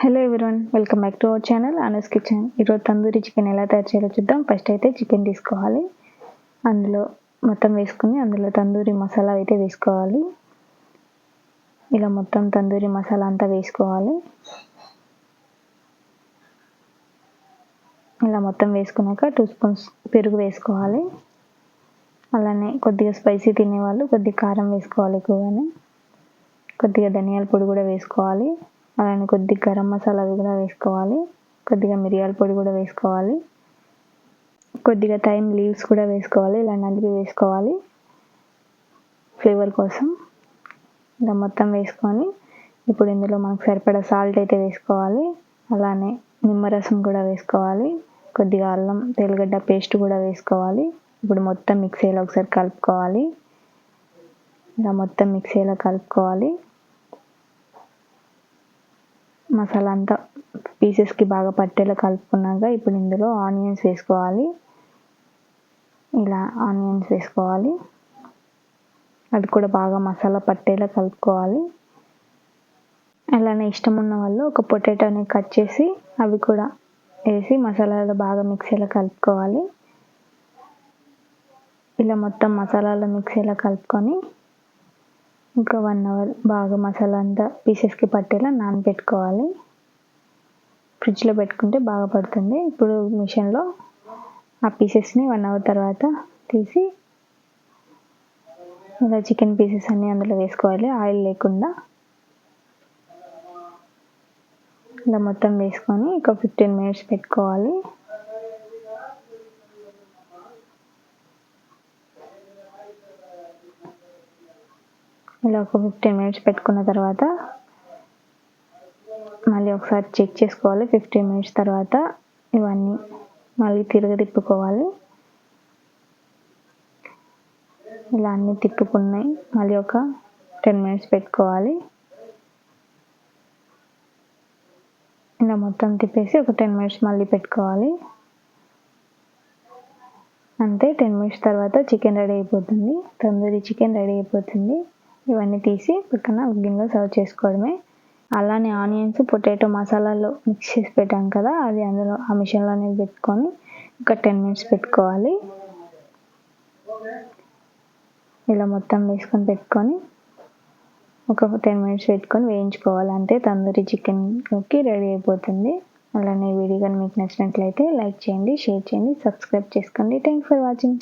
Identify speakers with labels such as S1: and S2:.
S1: Hello everyone welcome back to our channel. Anas kitchen. ఈరోజు tandoori chicken ఎలా తయారు చేయాలో చూద్దాం. ఫస్ట్ అయితే చికెన్ తీసుకోవాలి. అందులో మొత్తం వేసుకుని అందులో తందూరి మసాలా అయితే వేసుకోవాలి. ఇలా మొత్తం తందూరి మసాలా అంతా వేసుకోవాలి. ఇలా మొత్తం వేసుకున్నాక టూ స్పూన్స్ పెరుగు వేసుకోవాలి. అలానే కొద్దిగా స్పైసీ తినేవాళ్ళు కొద్దిగా కారం వేసుకోవాలి ఎక్కువగానే. కొద్దిగా ధనియాల పొడి కూడా వేసుకోవాలి. అలానే కొద్దిగా గరం మసాలా కూడా వేసుకోవాలి. కొద్దిగా మిరియాల పొడి కూడా వేసుకోవాలి. కొద్దిగా థైమ్ లీవ్స్ కూడా వేసుకోవాలి. ఇలా వేసుకోవాలి. ఫ్లేవర్ కోసం ఇలా మొత్తం వేసుకొని ఇప్పుడు ఇందులో మనకు సరిపడా సాల్ట్ అయితే వేసుకోవాలి. అలానే నిమ్మరసం కూడా వేసుకోవాలి. కొద్దిగా అల్లం తెల్లగడ్డ పేస్ట్ కూడా వేసుకోవాలి. ఇప్పుడు మొత్తం మిక్సీలో ఒకసారి కలుపుకోవాలి. ఇలా మొత్తం మిక్సీలో కలుపుకోవాలి. మసాలా అంతా పీసెస్కి బాగా పట్టేలా కలుపుకున్నాక ఇప్పుడు ఇందులో ఆనియన్స్ వేసుకోవాలి. ఇలా ఆనియన్స్ వేసుకోవాలి. అది కూడా బాగా మసాలా పట్టేలా కలుపుకోవాలి. అలానే ఇష్టం ఉన్న వాళ్ళు ఒక పొటాటోని కట్ చేసి అవి కూడా వేసి మసాలాలో బాగా మిక్సీలో కలుపుకోవాలి. ఇలా మొత్తం మసాలాలో మిక్సీలో కలుపుకొని ఇంకా వన్ అవర్ బాగా మసాలా అంతా పీసెస్కి పట్టేలా నానబెట్టుకోవాలి. ఫ్రిడ్జ్లో పెట్టుకుంటే బాగా పడుతుంది. ఇప్పుడు మిషన్లో ఆ పీసెస్ని వన్ అవర్ తర్వాత తీసి ఇలా చికెన్ పీసెస్ అన్నీ అందులో వేసుకోవాలి. ఆయిల్ లేకుండా. ఇలా మొత్తం వేసుకొని ఒక ఫిఫ్టీన్ మినిట్స్ పెట్టుకోవాలి. ఇలా ఒక ఫిఫ్టీన్ మినిట్స్ పెట్టుకున్న తర్వాత మళ్ళీ ఒకసారి చెక్ చేసుకోవాలి. ఫిఫ్టీన్ మినిట్స్ తర్వాత ఇవన్నీ మళ్ళీ తిరగ తిప్పుకోవాలి. ఇలా అన్నీ తిప్పుకున్నాయి. మళ్ళీ ఒక టెన్ మినిట్స్ పెట్టుకోవాలి. ఇలా మొత్తం తిప్పేసి ఒక టెన్ మినిట్స్ మళ్ళీ పెట్టుకోవాలి. అంతే టెన్ మినిట్స్ తర్వాత చికెన్ రెడీ అయిపోతుంది. తందూరి చికెన్ రెడీ అయిపోతుంది. ఇవన్నీ తీసి పక్కన గిన్నెలో సర్వ్ చేసుకోవడమే. అలానే ఆనియన్స్ పొటాటో మసాలాలో మిక్స్ చేసి పెట్టాం కదా అది అందులో ఆ మిషన్లోనే పెట్టుకొని ఒక టెన్ మినిట్స్ పెట్టుకోవాలి. ఇలా మొత్తం వేసుకొని పెట్టుకొని ఒక టెన్ మినిట్స్ పెట్టుకొని వేయించుకోవాలి. అంతే తందూరి చికెన్కి రెడీ అయిపోతుంది. అలానే వీడియో కానీ మీకు నచ్చినట్లయితే లైక్ చేయండి షేర్ చేయండి సబ్స్క్రైబ్ చేసుకోండి. Thank for watching